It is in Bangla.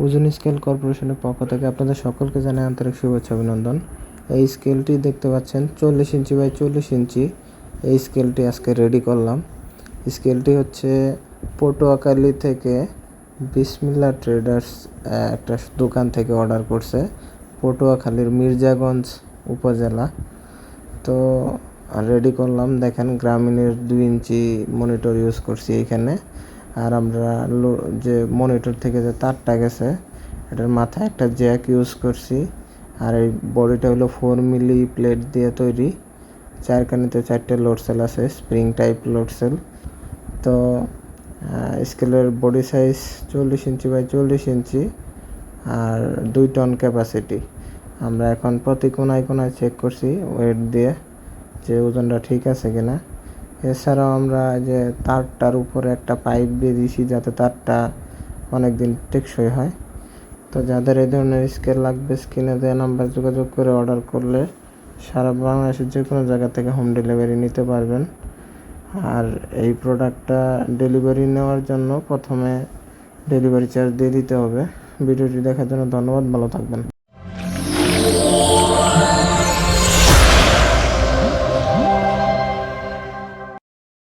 ওজন স্কেল কর্পোরেশনের পক্ষ থেকে আপনাদের সকলকে জানাই আন্তরিক শুভেচ্ছা, অভিনন্দন। এই স্কেলটি দেখতে পাচ্ছেন চল্লিশ ইঞ্চি বাই চল্লিশ ইঞ্চি। এই স্কেলটি আজকে রেডি করলাম। স্কেলটি হচ্ছে পটুয়াখালী থেকে বিসমিল্লা ট্রেডার্স একটা দোকান থেকে অর্ডার করছে পটুয়াখালীর মির্জাগঞ্জ উপজেলা। তো রেডি করলাম। দেখেন, গ্রামীণের দুই ইঞ্চি মনিটর ইউজ করছি এইখানে। আর আমরা যে মনিটর থেকে যে তারটা গেছে, এটার মাথায় একটা জ্যাক ইউজ করছি। আর এই বডিটা হলো ফোর মিলি প্লেট দিয়ে তৈরি। চারখানিতে চারটে লোড সেল আছে স্প্রিং টাইপ লোড সেল তো স্কেলের বডি সাইজ চল্লিশ ইঞ্চি বাই চল্লিশ ইঞ্চি আর দুই টন ক্যাপাসিটি আমরা এখন প্রতি কোনায় কোনায় চেক করছি ওয়েট দিয়ে যে ওজনটা ঠিক আছে কিনা। এছাড়াও আমরা যে তারটার উপরে একটা পাইপ দিয়ে দিয়েছি যাতে তারটা অনেক দিন টেকসই হয়। তো যাদের এই ধরনের স্কেল লাগবে স্ক্রিনে দেওয়া নাম্বার যোগাযোগ করে অর্ডার করলে সারা বাংলাদেশের যে কোনো জায়গা থেকে হোম ডেলিভারি নিতে পারবেন। আর এই প্রোডাক্টটা ডেলিভারি নেওয়ার জন্য প্রথমে ডেলিভারি চার্জ দিয়ে দিতে হবে। ভিডিওটি দেখার জন্য ধন্যবাদ, ভালো থাকবেন।